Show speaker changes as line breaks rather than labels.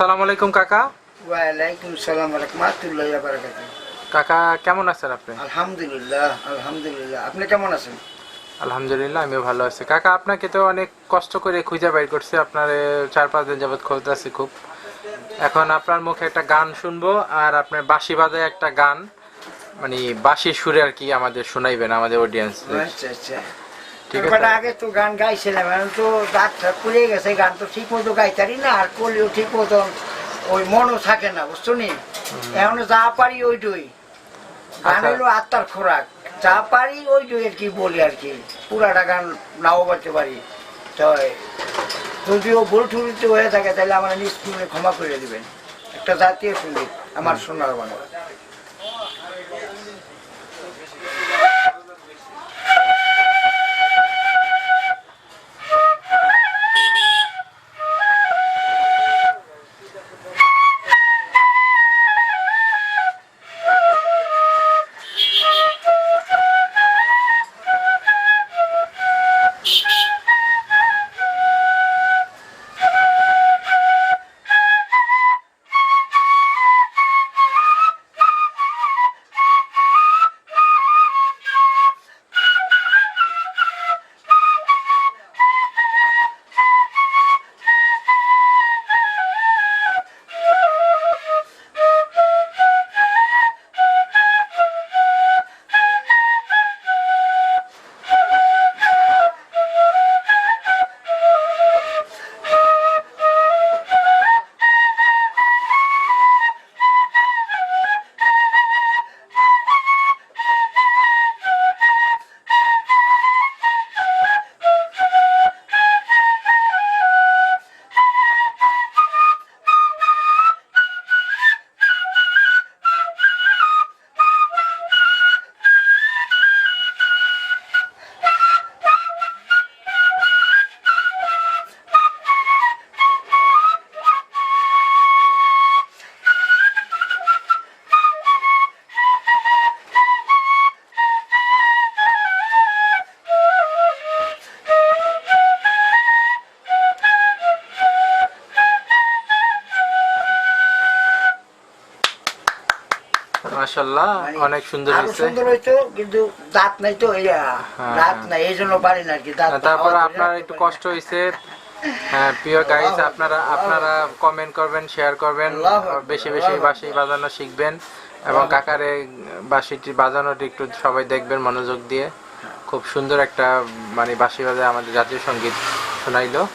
আসসালামু আলাইকুম কাকা।
ওয়ালাইকুম সালাম রহমাতুল্লাহ বারাকাতুহ।
কাকা কেমন আছেন আপনি?
আলহামদুলিল্লাহ আলহামদুলিল্লাহ। আপনি কেমন আছেন?
আলহামদুলিল্লাহ আমিও ভালো আছি। কাকা আপনাকে তো অনেক কষ্ট করে খুঁজে বের করছি। আপনার চার পাঁচ দিন যাবত খুঁজতেছি খুব। এখন আপনার মুখে একটা গান শুনব আর আপনার বাঁশি বাজায় একটা গান। মানে বাঁশি সুরে আর কি আমাদের শোনাইবেন আমাদের অডিয়েন্স
আচ্ছা আচ্ছা। আগে তো গান গাইছিলাম এখন তো দাঁতটা পুড়ে গেছে গান তো ঠিক মতো গাইতারি না আর করলেও ঠিক মতন ওই মনও থাকে না বুঝছ নি? এখন যা পারি ওইটুই। গান
আচ্ছা।
হলো আত্মার খোরাক। যা পারি ওইটুই আর কি বলি আর কি পুরাটা গান নাও বলতে পারি। তো যদিও ভুল টুলিতে হয়ে থাকে তাহলে আমার নিষ্ঠুরে ক্ষমা করে দিবেন। একটা জাতীয় সংগীত আমার সোনার বাংলা। মানে
অনেক সুন্দর হয়েছে।
সুন্দর হইতো কিন্তু দাঁত নাই তো
হ্যাঁ,
দাঁত
হ্যাঁ।
নাই এই জন্য পারি না কি দাঁত
তারপর আপনার একটু কষ্ট হয়েছে হ্যাঁ প্রিয় গাইস আপনারা আপনারা কমেন্ট করবেন শেয়ার করবেন বেশি বেশি বাঁশি বাজানো শিখবেন এবং কাকারে বাঁশিটি বাজানোটি একটু সবাই দেখবেন মনোযোগ দিয়ে। খুব সুন্দর একটা মানে বাঁশি বাজায় আমাদের জাতীয় সংগীত শোনাইলো।